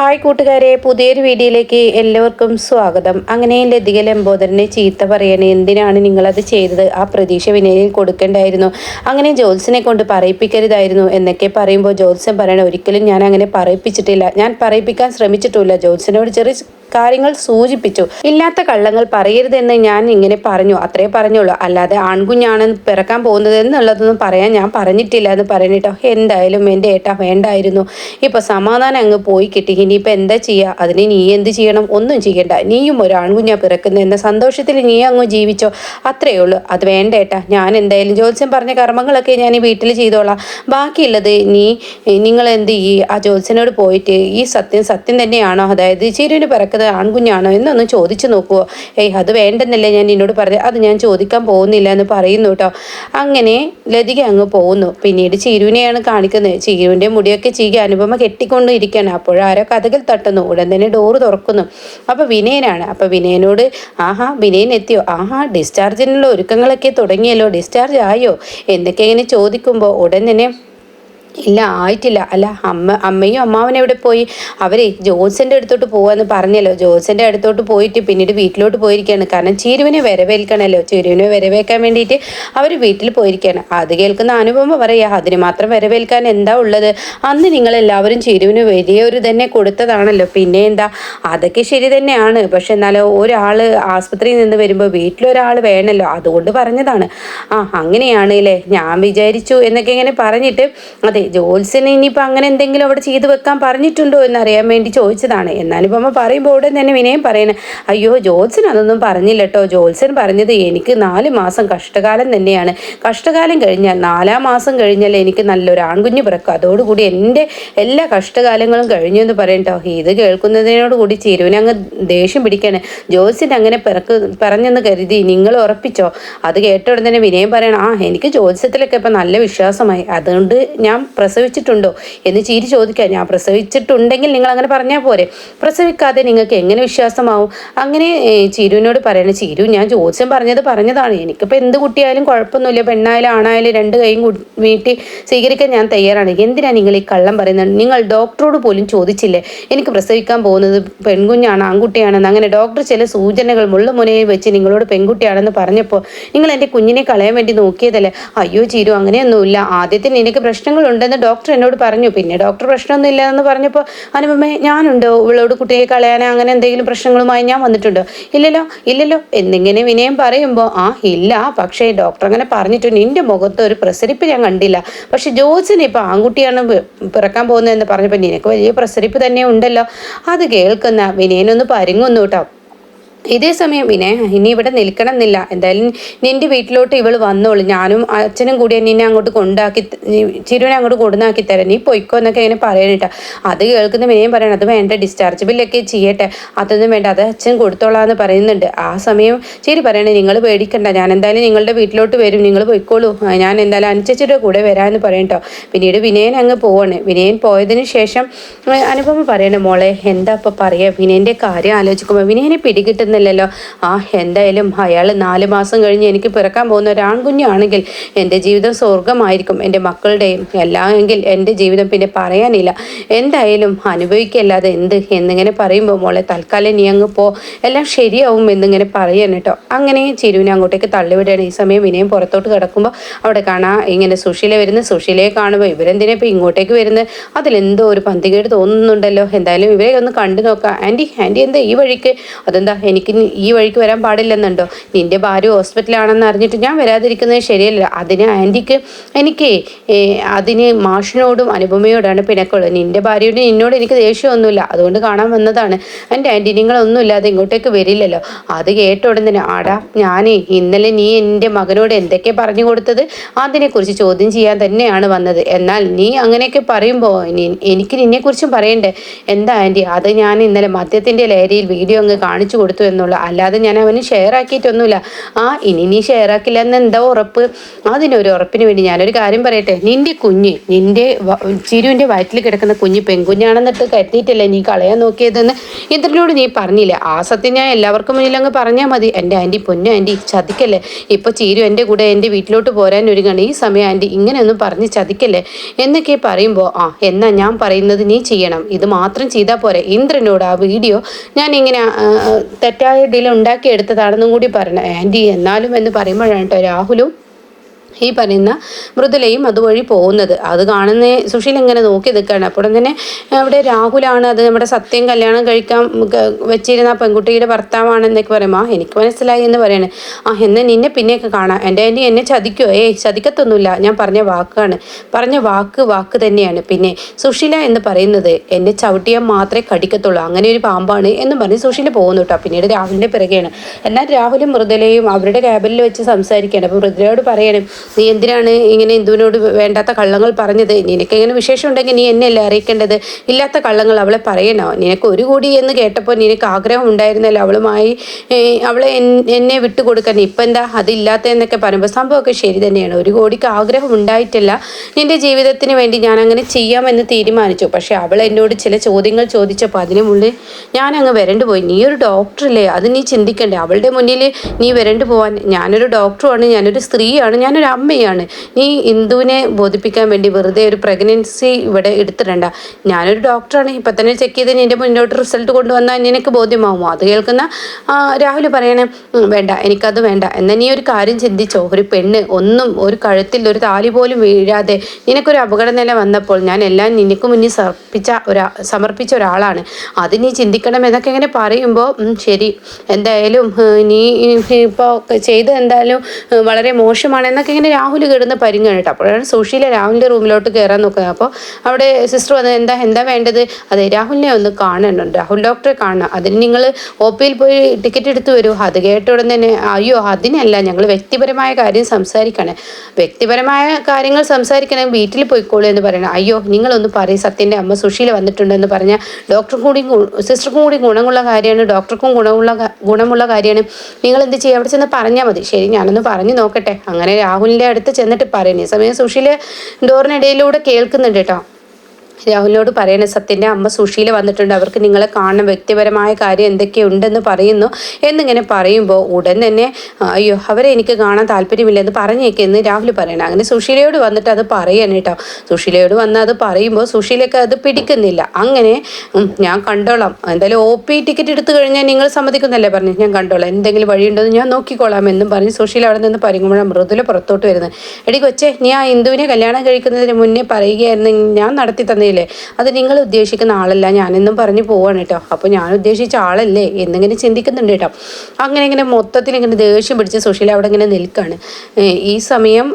Hi കൂട്ടുകാരെ പുതിയൊരു വീഡിയോയിലേക്ക് എല്ലാവർക്കും സ്വാഗതം. അങ്ങനെ ലതിക ലംബോദരനെ ചീത്ത പറയണേ എന്തിനാണ് നിങ്ങളത് ചെയ്തത്? ആ പ്രതീക്ഷ വിനയിൽ കൊടുക്കേണ്ടായിരുന്നു. അങ്ങനെ ജോത്സിനെ കൊണ്ട് പറയിപ്പിക്കരുതായിരുന്നു എന്നൊക്കെ പറയുമ്പോൾ ജോത്സൻ പറയണ ഒരിക്കലും ഞാൻ അങ്ങനെ പറയിപ്പിച്ചിട്ടില്ല. ഞാൻ പറയിപ്പിക്കാൻ ശ്രമിച്ചിട്ടില്ല ജോത്സിനോട് ചെറിയ കാര്യങ്ങൾ സൂചിപ്പിച്ചു. ഇല്ലാത്ത കള്ളങ്ങൾ പറയരുതെന്ന് ഞാൻ ഇങ്ങനെ പറഞ്ഞു. അത്രേ പറഞ്ഞുള്ളൂ. അല്ലാതെ ആൺകുഞ്ഞാണ് പിറക്കാൻ പോകുന്നത് എന്നുള്ളതൊന്നും പറയാൻ ഞാൻ പറഞ്ഞിട്ടില്ല എന്ന് പറയണിട്ടോ എന്തായാലും എന്റെ ഏട്ടാ വേണ്ടായിരുന്നു. ഇപ്പൊ സമാധാനം അങ്ങ് പോയി കിട്ടി. ഇനിയിപ്പോൾ എന്താ ചെയ്യുക അതിന് നീ എന്ത് ചെയ്യണം? ഒന്നും ചെയ്യണ്ട. നീയും ഒരു ആൺകുഞ്ഞാ പിറക്കുന്നത് എന്ന സന്തോഷത്തിൽ നീ അങ്ങ് ജീവിച്ചോ. അത്രയേ ഉള്ളൂ. അത് വേണ്ട ഏട്ടാ. ഞാൻ എന്തായാലും ജോത്സ്യം പറഞ്ഞ കർമ്മങ്ങളൊക്കെ ഞാൻ ഈ വീട്ടിൽ ചെയ്തോളാം. ബാക്കിയുള്ളത് നീ നിങ്ങൾ എന്ത് ഈ ആ ജോത്സ്യനോട് പോയിട്ട് ഈ സത്യം സത്യം തന്നെയാണോ? അതായത് ചിരുവിന് പിറക്കുന്നത് ആൺകുഞ്ഞാണോ എന്നൊന്ന് ചോദിച്ചു നോക്കുമോ ഏയ് അത് വേണ്ടെന്നല്ലേ ഞാൻ നിന്നോട് പറഞ്ഞു. അത് ഞാൻ ചോദിക്കാൻ പോകുന്നില്ല എന്ന് പറയുന്നു കേട്ടോ അങ്ങനെ ലതിക അങ്ങ് പോകുന്നു. പിന്നീട് ചിരുവിനെയാണ് കാണിക്കുന്നത്. ചിരുവിന്റെ മുടിയൊക്കെ ചീകി അനുപമ കെട്ടിക്കൊണ്ടിരിക്കുകയാണ്. അപ്പോഴാരോ കഥകൾ തട്ടുന്നു. ഉടൻ തന്നെ ഡോറ് തുറക്കുന്നു. അപ്പോൾ വിനയനാണ്. അപ്പോൾ വിനയനോട് ആഹാ വിനയൻ എത്തിയോ? ആഹാ ഡിസ്ചാർജിനുള്ള ഒരുക്കങ്ങളൊക്കെ തുടങ്ങിയല്ലോ. ഡിസ്ചാർജ് ആയോ? എന്നൊക്കെ ഇങ്ങനെ ചോദിക്കുമ്പോൾ ഉടൻ തന്നെ ഇല്ല ആയിട്ടില്ല. അല്ല അമ്മ അമ്മയും അമ്മാവനും എവിടെ പോയി? അവരെ ജോത്സന്റെ അടുത്തോട്ട് പോവാന്ന് പറഞ്ഞല്ലോ. ജോത്സന്റെ അടുത്തോട്ട് പോയിട്ട് പിന്നീട് വീട്ടിലോട്ട് പോയിരിക്കുകയാണ്. കാരണം ചീരുവിനെ വരവേൽക്കണമല്ലോ ചീരുവിനെ വരവേൽക്കാൻ വേണ്ടിയിട്ട് അവർ വീട്ടിൽ പോയിരിക്കുകയാണ്. അത് കേൾക്കുന്ന അനുപമ പറയാ അതിന് മാത്രം വരവേൽക്കാൻ എന്താ ഉള്ളത്? അന്ന് നിങ്ങൾ എല്ലാവരും ചീരുവിന് വലിയൊരു തന്നെ കൊടുത്തതാണല്ലോ. പിന്നെ എന്താ? അതൊക്കെ ശരി തന്നെയാണ്. പക്ഷെ എന്നാലോ ഒരാൾ ആസ്പത്രിയിൽ നിന്ന് വരുമ്പോൾ വീട്ടിലൊരാൾ വേണമല്ലോ അതുകൊണ്ട് പറഞ്ഞതാണ്. ആ അങ്ങനെയാണ് അല്ലേ ഞാൻ വിചാരിച്ചു എന്നൊക്കെ ഇങ്ങനെ പറഞ്ഞിട്ട് അതെ ജോത്സ്യന് ഇനിയിപ്പോൾ അങ്ങനെ എന്തെങ്കിലും അവിടെ ചെയ്തു വെക്കാൻ പറഞ്ഞിട്ടുണ്ടോ എന്ന് അറിയാൻ വേണ്ടി ചോദിച്ചതാണ്. എന്നാലും അമ്മ പറയുമ്പോൾ ഉടൻ തന്നെ വിനയം പറയുന്നത് അയ്യോ ജോത്സ്യൻ അതൊന്നും പറഞ്ഞില്ല കേട്ടോ ജോത്സ്യൻ പറഞ്ഞത് എനിക്ക് നാല് മാസം കഷ്ടകാലം തന്നെയാണ്. കഷ്ടകാലം കഴിഞ്ഞാൽ നാലാം മാസം കഴിഞ്ഞാൽ എനിക്ക് നല്ലൊരു ആൺകുഞ്ഞ് പിറക്കും. അതോടുകൂടി എന്റെ എല്ലാ കഷ്ടകാലങ്ങളും കഴിഞ്ഞു എന്ന് പറയട്ടോ ഇത് കേൾക്കുന്നതിനോട് കൂടി ചേരുവിനെ അങ്ങ് ദേഷ്യം പിടിക്കാണ്. ജോത്സ്യൻ അങ്ങനെ പിറക്ക് പറഞ്ഞെന്ന് കരുതി നിങ്ങൾ ഉറപ്പിച്ചോ? അത് കേട്ട ഉടൻ തന്നെ വിനയം പറയണം. ആ എനിക്ക് ജ്യോത്സ്യത്തിലൊക്കെ ഇപ്പം നല്ല വിശ്വാസമായി. അതുകൊണ്ട് ഞാൻ പ്രസവിച്ചിട്ടുണ്ടോ എന്ന് ചീരി ചോദിക്കുക ഞാൻ പ്രസവിച്ചിട്ടുണ്ടെങ്കിൽ നിങ്ങൾ അങ്ങനെ പറഞ്ഞാൽ പോരെ. പ്രസവിക്കാതെ നിങ്ങൾക്ക് എങ്ങനെ വിശ്വാസമാവും? അങ്ങനെ ചീരുവിനോട് പറയണ ചീരു ഞാൻ ജ്യോത്സ്യം പറഞ്ഞത് പറഞ്ഞതാണ്. എനിക്കിപ്പോൾ എന്ത് കുട്ടിയായാലും കുഴപ്പമൊന്നുമില്ല. പെണ്ണായാലും ആണായാലും രണ്ട് കൈയും വീട്ടി സ്വീകരിക്കാൻ ഞാൻ തയ്യാറാണ്. എന്തിനാണ് നിങ്ങൾ ഈ കള്ളം പറയുന്നത്? നിങ്ങൾ ഡോക്ടറോട് പോലും ചോദിച്ചില്ലേ? എനിക്ക് പ്രസവിക്കാൻ പോകുന്നത് പെൺകുഞ്ഞാണ് ആൺകുട്ടിയാണെന്ന്. അങ്ങനെ ഡോക്ടർ ചില സൂചനകൾ മുള്ളുമുനയിൽ വെച്ച് നിങ്ങളോട് പെൺകുട്ടിയാണെന്ന് പറഞ്ഞപ്പോൾ നിങ്ങൾ എന്റെ കുഞ്ഞിനെ കളയാൻ വേണ്ടി നോക്കിയതല്ലേ? അയ്യോ ചീരു അങ്ങനെയൊന്നുമില്ല. ആദ്യത്തിന് എനിക്ക് പ്രശ്നങ്ങളുണ്ടെന്ന് ഡോക്ടർ എന്നോട് പറഞ്ഞു. പിന്നെ ഡോക്ടർ പ്രശ്നമൊന്നുമില്ല എന്ന് പറഞ്ഞപ്പോൾ അനുപമേ ഞാനുണ്ടോ. ഇവളോട് കുട്ടിയെ കളയാൻ അങ്ങനെ എന്തെങ്കിലും പ്രശ്നങ്ങളുമായി ഞാൻ വന്നിട്ടുണ്ടോ. ഇല്ലല്ലോ ഇല്ലല്ലോ. എന്നിങ്ങനെ വിനയം പറയുമ്പോൾ ആ ഇല്ല. പക്ഷേ ഡോക്ടർ അങ്ങനെ പറഞ്ഞിട്ട് നിന്റെ മുഖത്ത് ഒരു പ്രസരിപ്പ് ഞാൻ കണ്ടില്ല. പക്ഷെ ജോസിന് ഇപ്പോൾ ആൺകുട്ടിയാണ് പിറക്കാൻ പോകുന്നതെന്ന് പറഞ്ഞപ്പോൾ നിനക്ക് വലിയ പ്രസരിപ്പ് തന്നെ ഉണ്ടല്ലോ. അത് കേൾക്കുന്ന വിനയനൊന്ന് പരുങ്ങുന്നു കേട്ടോ. ഇതേ സമയം വിനയ ഇനി ഇവിടെ നിൽക്കണം എന്നില്ല എന്തായാലും നിന്റെ വീട്ടിലോട്ട് ഇവൾ വന്നോളൂ. ഞാനും അച്ഛനും കൂടി നിന്നെ അങ്ങോട്ട് കൊണ്ടാക്കി ചിരുവിനെ അങ്ങോട്ട് കൊണ്ടുവന്നാക്കി തരാം. നീ പൊയ്ക്കോ എന്നൊക്കെ ഇങ്ങനെ പറയണിട്ട അത് കേൾക്കുന്ന വിനയം പറയണം. അത് വേണ്ട ഡിസ്ചാർജ് ബില്ലൊക്കെ ചെയ്യട്ടെ. അതൊന്നും വേണ്ട. അത് അച്ഛൻ കൊടുത്തോളാന്ന് പറയുന്നുണ്ട്. ആ സമയം ശരി പറയണേ നിങ്ങൾ പേടിക്കണ്ട. ഞാൻ എന്തായാലും നിങ്ങളുടെ വീട്ടിലോട്ട് വരും. നിങ്ങൾ പൊയ്ക്കോളൂ. ഞാൻ എന്തായാലും അനുചേച്ചിയുടെ കൂടെ വരാമെന്ന് പറയട്ടോ പിന്നീട് വിനയൻ അങ്ങ് പോവാണ്. വിനയൻ പോയതിന് ശേഷം അനുപമ പറയണേ മോളെ എന്താ ഇപ്പം പറയുക വിനയന്റെ കാര്യം ആലോചിക്കുമ്പോൾ വിനയനെ പിടികിട്ടുന്നില്ലല്ലോ ആ എന്തായാലും അയാൾ നാല് മാസം കഴിഞ്ഞ് എനിക്ക് പിറക്കാൻ പോകുന്ന ഒരു ആൺകുഞ്ഞാണെങ്കിൽ എന്റെ ജീവിതം സ്വർഗമായിരിക്കും എന്റെ മക്കളുടെയും എല്ലാം എങ്കിൽ എന്റെ ജീവിതം പിന്നെ പറയാനില്ല. എന്തായാലും അനുഭവിക്കല്ലാതെ എന്ത് എന്നിങ്ങനെ പറയുമ്പോൾ മോളെ തൽക്കാലം നീ അങ്ങ് പോ. എല്ലാം ശരിയാവും എന്നിങ്ങനെ പറയാൻ കേട്ടോ. അങ്ങനെ ചിരുവിനെ അങ്ങോട്ടേക്ക് തള്ളിവിടുകയാണ്. ഈ സമയം വിനയം പുറത്തോട്ട് കിടക്കുമ്പോൾ അവിടെ കാണാം ഇങ്ങനെ സുശീല വരുന്ന സുശീലയെ കാണുമ്പോൾ ഇവരെന്തിനാ ഇപ്പോൾ ഇങ്ങോട്ടേക്ക് വരുന്നത്? അതിലെന്തോ ഒരു പന്തികേട് തോന്നുന്നുണ്ടല്ലോ. എന്തായാലും ഇവരെ ഒന്ന് കണ്ടു നോക്കാം. ആന്റി ആന്റി എന്താ ഈ വഴിക്ക്? അതെന്താ എനിക്ക് ഇനി ഈ വഴിക്ക് വരാൻ പാടില്ലെന്നുണ്ടോ? നിന്റെ ഭാര്യ ഹോസ്പിറ്റലാണെന്ന് അറിഞ്ഞിട്ട് ഞാൻ വരാതിരിക്കുന്നത് ശരിയല്ല. അതിന് ആന്റിക്ക് എനിക്ക് അതിന് മാഷിനോടും അനുപമയോടാണ് പിണക്കുള്ളത് നിന്റെ ഭാര്യയോട് നിന്നോട് എനിക്ക് ദേഷ്യമൊന്നുമില്ല. അതുകൊണ്ട് കാണാൻ വന്നതാണ്. എന്റെ ആന്റി നിങ്ങളൊന്നുമില്ലാതെ ഇങ്ങോട്ടേക്ക് വരില്ലല്ലോ. അത് കേട്ട ഉടൻ തന്നെ ആടാ ഞാനേ ഇന്നലെ നീ എന്റെ മകനോട് എന്തൊക്കെ പറഞ്ഞു കൊടുത്തത്? അതിനെക്കുറിച്ച് ചോദ്യം ചെയ്യാൻ തന്നെയാണ് വന്നത്. എന്നാൽ നീ അങ്ങനെയൊക്കെ പറയുമ്പോൾ എനിക്ക് നിന്നെക്കുറിച്ചും പറയണ്ടേ? എന്താ ആന്റി അത് ഞാൻ ഇന്നലെ മദ്യത്തിന്റെ ലഹരിയിൽ വീഡിയോ അങ്ങ് കാണിച്ചു കൊടുത്തു എന്നുള്ള. അല്ലാതെ ഞാൻ അവന് ഷെയർ ആക്കിയിട്ടൊന്നുമില്ല. ആ ഇനി നീ ഷെയർ ആക്കില്ല എന്ന് എന്താ ഉറപ്പ്? അതിനൊരു ഉറപ്പിന് വേണ്ടി ഞാനൊരു കാര്യം പറയട്ടെ. നിന്റെ കുഞ്ഞ് നിന്റെ ചിരുവിന്റെ വയറ്റിൽ കിടക്കുന്ന കുഞ്ഞ് പെൺകുഞ്ഞാണെന്നിട്ട് കരുതിയിട്ടല്ലേ നീ കളയാൻ നോക്കിയതെന്ന്? ഇന്ദ്രനോട് നീ പറഞ്ഞില്ലേ? ആ സത്യം ഞാൻ എല്ലാവർക്കും മുന്നിൽ അങ്ങ് പറഞ്ഞാൽ മതി. എന്റെ ആന്റി പൊന്നു ആന്റി ചതിക്കല്ലേ? ഇപ്പോൾ ചീരു എന്റെ കൂടെ എന്റെ വീട്ടിലോട്ട് പോരാൻ ഒരുങ്ങണം. ഈ സമയം ആന്റി ഇങ്ങനെയൊന്നും പറഞ്ഞ് ചതിക്കല്ലേ? എന്നൊക്കെ പറയുമ്പോൾ ആ എന്നാ ഞാൻ പറയുന്നത് നീ ചെയ്യണം. ഇത് മാത്രം ചെയ്താൽ പോരെ. ഇന്ദ്രനോട് ആ വീഡിയോ ഞാൻ ഇങ്ങനെ തെറ്റായ ഇതിൽ ഉണ്ടാക്കിയെടുത്തതാണെന്നും കൂടി പറഞ്ഞു ആന്റി എന്നാലും എന്ന് പറയുമ്പോഴാണ് കേട്ടോ രാഹുലും ഈ പറയുന്ന മൃദുലയും അതുവഴി പോകുന്നത്. അത് കാണുന്ന സുശീൽ ഇങ്ങനെ നോക്കി നിൽക്കുകയാണ്. അപ്പോൾ തന്നെ അവിടെ രാഹുലാണ്. അത് നമ്മുടെ സത്യം കല്യാണം കഴിക്കാൻ വെച്ചിരുന്ന പെൺകുട്ടിയുടെ ഭർത്താവാണ് എന്നൊക്കെ പറയുമ്പോൾ എനിക്ക് മനസ്സിലായി എന്ന് പറയാണ്. ആ എന്നെ നിന്നെ പിന്നെയൊക്കെ കാണാം. എന്റെ ആന്റി എന്നെ ചതിക്കോ? ഏയ് ചതിക്കത്തൊന്നുമില്ല. ഞാൻ പറഞ്ഞ വാക്കാണ്. പറഞ്ഞ വാക്ക് വാക്ക് തന്നെയാണ്. പിന്നെ സുശീല എന്ന് പറയുന്നത് എന്നെ ചവിട്ടിയാൽ മാത്രമേ കടിക്കത്തുള്ളൂ. അങ്ങനെ ഒരു പാമ്പാണ് എന്ന് പറഞ്ഞ് സുശീല പോകുന്നു കേട്ടോ. പിന്നീട് രാഹുലിന്റെ പിറകെയാണ്. എന്നാൽ രാഹുലും മൃദുലയും അവരുടെ ക്യാബിനിൽ വെച്ച് സംസാരിക്കുകയാണ്. അപ്പോൾ മൃദുലയോട് പറയണം നീ എന്തിനാണ് ഇങ്ങനെ ഇന്ദുവിനോട് വേണ്ടാത്ത കള്ളങ്ങൾ പറഞ്ഞത്? നിനക്ക് ഇങ്ങനെ വിശേഷം ഉണ്ടെങ്കിൽ നീ എന്നെയല്ലേ അറിയിക്കേണ്ടത്? ഇല്ലാത്ത കള്ളങ്ങൾ അവളെ പറയണോ? നിനക്ക് ഒരു കൂടി എന്ന് കേട്ടപ്പോൾ നിനക്ക് ആഗ്രഹം ഉണ്ടായിരുന്നല്ലോ അവളുമായി അവളെ എന്നെ വിട്ടുകൊടുക്കാൻ. ഇപ്പം എന്താ? അതില്ലാത്തതെന്നൊക്കെ പറയുമ്പോൾ സംഭവമൊക്കെ ശരി തന്നെയാണ്. ഒരു കോടിക്ക് ആഗ്രഹം ഉണ്ടായിട്ടില്ല. നിന്റെ ജീവിതത്തിന് വേണ്ടി ഞാൻ അങ്ങനെ ചെയ്യാമെന്ന് തീരുമാനിച്ചു. പക്ഷേ അവൾ എന്നോട് ചില ചോദ്യങ്ങൾ ചോദിച്ചപ്പോൾ അതിനു മുന്നിൽ ഞാൻ അങ്ങ് വരണ്ടു പോയി. നീ ഒരു ഡോക്ടറല്ലേ അത് നീ ചിന്തിക്കണ്ടേ? അവളുടെ മുന്നിൽ നീ വരണ്ടു പോവാൻ. ഞാനൊരു ഡോക്ടറുമാണ് ഞാനൊരു സ്ത്രീയാണ്. ഞാനൊരു അമ്മയാണ്. നീ ഇന്ദുവിനെ ബോധിപ്പിക്കാൻ വേണ്ടി വെറുതെ ഒരു പ്രഗ്നൻസി ഇവിടെ എടുത്തിടണ്ട. ഞാനൊരു ഡോക്ടറാണ് ഇപ്പം തന്നെ ചെക്ക് ചെയ്ത് നിന്റെ മുന്നോട്ട് റിസൾട്ട് കൊണ്ടുവന്നാൽ നിനക്ക് ബോധ്യമാവുമോ അത് കേൾക്കുന്ന രാഹുൽ പറയണേ വേണ്ട എനിക്കത് വേണ്ട. എന്നാൽ നീ ഒരു കാര്യം ചിന്തിച്ചോ. ഒരു പെണ്ണ് ഒന്നും ഒരു കഴുത്തിൽ ഒരു താലി പോലും വീഴാതെ നിനക്കൊരു അപകടനില വന്നപ്പോൾ ഞാൻ എല്ലാം നിനക്ക് മുന്നിൽ സമർപ്പിച്ച ഒരാ സമർപ്പിച്ച ഒരാളാണ്. അത് നീ ചിന്തിക്കണം എന്നൊക്കെ ഇങ്ങനെ പറയുമ്പോൾ ശരി. എന്തായാലും നീ ഇപ്പോൾ ചെയ്ത് എന്തായാലും വളരെ മോശമാണ് എന്നൊക്കെ ഇങ്ങനെ രാഹുൽ കിടന്ന് പരിങ്ങാണ് കേട്ടോ. അപ്പോഴാണ് സുശീല രാഹുലിന്റെ റൂമിലോട്ട് കയറാൻ നോക്കുന്നത്. അപ്പോൾ അവിടെ സിസ്റ്റർ വന്ന് എന്താ എന്താ വേണ്ടത്? അതെ രാഹുലിനെ ഒന്ന് കാണണം രാഹുൽ ഡോക്ടറെ കാണണം. അതിന് നിങ്ങൾ ഒ പിയിൽ പോയി ടിക്കറ്റ് എടുത്തു വരൂ. അത് കേട്ട ഉടൻ തന്നെ അയ്യോ അതിനല്ല ഞങ്ങൾ വ്യക്തിപരമായ കാര്യം സംസാരിക്കണേ. വ്യക്തിപരമായ കാര്യങ്ങൾ സംസാരിക്കണേ വീട്ടിൽ പോയിക്കോളൂ എന്ന് പറയണം. അയ്യോ നിങ്ങളൊന്ന് പറയും സത്യന്റെ അമ്മ സുശീല വന്നിട്ടുണ്ടെന്ന് പറഞ്ഞാൽ ഡോക്ടർക്കും കൂടി സിസ്റ്റർക്കും കൂടി ഗുണമുള്ള കാര്യമാണ്. ഡോക്ടർക്കും ഗുണമുള്ള ഗുണമുള്ള കാര്യമാണ്. നിങ്ങൾ എന്ത് ചെയ്യുക അവിടെ ചെന്ന് പറഞ്ഞാൽ മതി. ശരി ഞാനൊന്ന് പറഞ്ഞു നോക്കട്ടെ. അങ്ങനെ രാഹുലിന്റെ രാഹുലിന്റെ അടുത്ത് ചെന്നിട്ട് പറയുന്നത് സമയം സുശീൽ ഡോറിനിടയിലൂടെ കേൾക്കുന്നുണ്ട് കേട്ടോ. രാഹുലിനോട് പറയണ സത്യന്റെ അമ്മ സുഷീൽ വന്നിട്ടുണ്ട്. അവർക്ക് നിങ്ങളെ കാണുന്ന വ്യക്തിപരമായ കാര്യം എന്തൊക്കെയുണ്ടെന്ന് പറയുന്നു. എന്നിങ്ങനെ പറയുമ്പോൾ ഉടൻ തന്നെ അയ്യോ അവരെ എനിക്ക് കാണാൻ താല്പര്യമില്ലെന്ന് പറഞ്ഞേക്കെന്ന് രാഹുൽ പറയണം. അങ്ങനെ സുഷീലയോട് വന്നിട്ട് അത് പറയണം കേട്ടോ. സുഷീലയോട് വന്ന് അത് പറയുമ്പോൾ സുഷീലയ്ക്ക് അത് പിടിക്കുന്നില്ല. അങ്ങനെ ഞാൻ കണ്ടോളാം. എന്തായാലും ഒ പി ടിക്കറ്റ് എടുത്തു കഴിഞ്ഞാൽ നിങ്ങൾ സമ്മതിക്കുന്നല്ലേ? പറഞ്ഞു ഞാൻ കണ്ടോളാം. എന്തെങ്കിലും വഴിയുണ്ടോ ഞാൻ നോക്കിക്കോളാം എന്നും പറഞ്ഞ് സുഷീല അവിടെ നിന്ന് പറയുമ്പോഴാണ് മൃദുല പുറത്തോട്ട് വരുന്നത്. എടി കൊച്ചേ നീ ആ ഹിന്ദുവിനെ കല്യാണം കഴിക്കുന്നതിന് മുന്നേ പറയുകയായിരുന്നു. ഞാൻ നടത്തി തന്നെ പറഞ്ഞില്ലേ അത് നിങ്ങൾ ഉദ്ദേശിക്കുന്ന ആളല്ല. ഞാനെന്നും പറഞ്ഞു പോവാണ് കേട്ടോ അപ്പോൾ ഞാൻ ഉദ്ദേശിച്ച ആളല്ലേ എന്നിങ്ങനെ ചിന്തിക്കുന്നുണ്ട് കേട്ടോ അങ്ങനെ ഇങ്ങനെ മൊത്തത്തിൽ ഇങ്ങനെ ദേഷ്യം പിടിച്ച് സുശീല അവിടെ ഇങ്ങനെ നിൽക്കുകയാണ് ഈ സമയം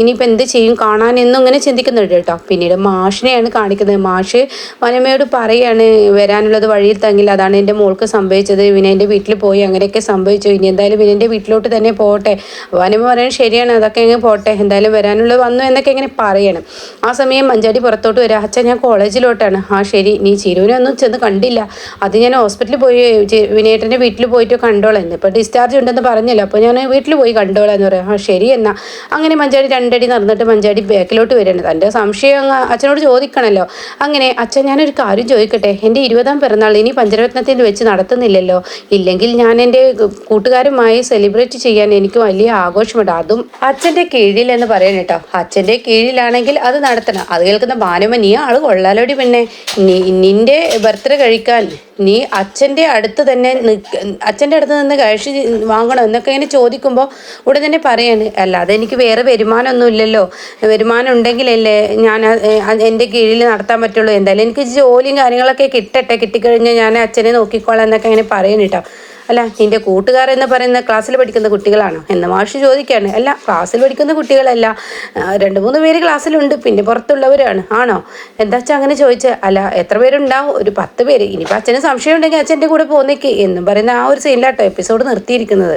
ഇനിയിപ്പോൾ എന്ത് ചെയ്യും? കാണാൻ എന്നും ഇങ്ങനെ ചിന്തിക്കുന്നുണ്ട് കേട്ടോ പിന്നീട് മാഷിനെയാണ് കാണിക്കുന്നത്. മാഷ് വനമയോട് പറയാണ് വരാനുള്ളത് വഴിയിൽ തങ്ങില്ല. അതാണ് എന്റെ മോൾക്ക് സംഭവിച്ചത്. വിനയന്റെ വീട്ടിൽ പോയി. അങ്ങനെയൊക്കെ സംഭവിച്ചു. ഇനി എന്തായാലും വിനയന്റെ വീട്ടിലോട്ട് തന്നെ പോട്ടെ. വനമ പറയാൻ ശരിയാണ്. അതൊക്കെ അങ്ങ് പോട്ടെ. എന്തായാലും വരാനുള്ളത് വന്നു എന്നൊക്കെ ഇങ്ങനെ പറയണം. ആ സമയം മഞ്ചാടി പുറത്തോട്ട് വരാം. അച്ഛൻ ഞാൻ കോളേജിലോട്ടാണ്. ആ ശരി. നീ ചിരുവിനെ ഒന്നും ചെന്ന് കണ്ടില്ല. അത് ഞാൻ ഹോസ്പിറ്റലിൽ പോയി വിനയേട്ടന്റെ വീട്ടിൽ പോയിട്ട് കണ്ടോളാം. ഇന്നിപ്പോൾ ഡിസ്ചാർജ് ഉണ്ടെന്ന് പറഞ്ഞില്ല? അപ്പോൾ ഞാൻ വീട്ടിൽ പോയി കണ്ടോളാം എന്ന് പറയാം. ആ ശരി എന്നാൽ അങ്ങനെ മഞ്ചാടി രണ്ടടി നടന്നിട്ട് മഞ്ചാടി ബാക്കിലോട്ട് വരികയാണ്. തന്റെ സംശയം അങ്ങ് അച്ഛനോട് ചോദിക്കണമല്ലോ. അങ്ങനെ അച്ഛൻ ഞാനൊരു കാര്യം ചോദിക്കട്ടെ? എന്റെ ഇരുപതാം പിറന്നാൾ ഇനി പഞ്ചരത്നത്തിൽ വെച്ച് നടത്തുന്നില്ലല്ലോ. ഇല്ലെങ്കിൽ ഞാൻ എന്റെ കൂട്ടുകാരുമായി സെലിബ്രേറ്റ് ചെയ്യാൻ എനിക്ക് വലിയ ആഘോഷമുണ്ട്. അതും അച്ഛന്റെ കീഴിൽ എന്ന് പറയണം കേട്ടോ അച്ഛന്റെ കീഴിലാണെങ്കിൽ അത് നടത്തണം. അത് കേൾക്കുന്ന ഭാനുമ നീ ആൾ കൊള്ളാലോടി പെണ്ണെ. നീ നിന്റെ ബർത്ത്ഡേ കഴിക്കാൻ നീ അച്ഛന്റെ അടുത്ത് തന്നെ അച്ഛന്റെ അടുത്ത് നിന്ന് കഴിച്ച് വാങ്ങണം എന്നൊക്കെ ഇങ്ങനെ ചോദിക്കുമ്പോൾ ഉടൻ തന്നെ പറയാണ് അല്ലാതെ എനിക്ക് വേറെ വരുമാനമൊന്നും ഇല്ലല്ലോ. വരുമാനം ഉണ്ടെങ്കിലല്ലേ ഞാൻ എന്റെ കീഴിൽ നടത്താൻ പറ്റുള്ളൂ. എന്തായാലും എനിക്ക് ജോലിയും കാര്യങ്ങളൊക്കെ കിട്ടട്ടെ. കിട്ടിക്കഴിഞ്ഞാൽ ഞാൻ അച്ഛനെ നോക്കിക്കോളാം എന്നൊക്കെ ഇങ്ങനെ പറയണം കേട്ടോ അല്ല നിന്റെ കൂട്ടുകാരെന്ന് പറയുന്ന ക്ലാസ്സിൽ പഠിക്കുന്ന കുട്ടികളാണോ. എന്ന് മാഷ് ചോദിക്കുകയാണ് അല്ല ക്ലാസ്സിൽ പഠിക്കുന്ന കുട്ടികളല്ല. രണ്ട് മൂന്ന് പേര് ക്ലാസ്സിലുണ്ട്. പിന്നെ പുറത്തുള്ളവരാണ്. ആണോ? എന്താ വെച്ചാൽ അങ്ങനെ ചോദിച്ചാൽ അല്ല എത്ര പേരുണ്ടാവും? ഒരു പത്ത് പേര്. ഇനിയിപ്പോൾ അച്ഛന് സംശയം ഉണ്ടെങ്കിൽ അച്ഛന്റെ കൂടെ പോന്നേക്ക്. എന്നും പറയുന്ന ആ ഒരു സീനിലാട്ടോ എപ്പിസോഡ് നിർത്തിയിരിക്കുന്നത്.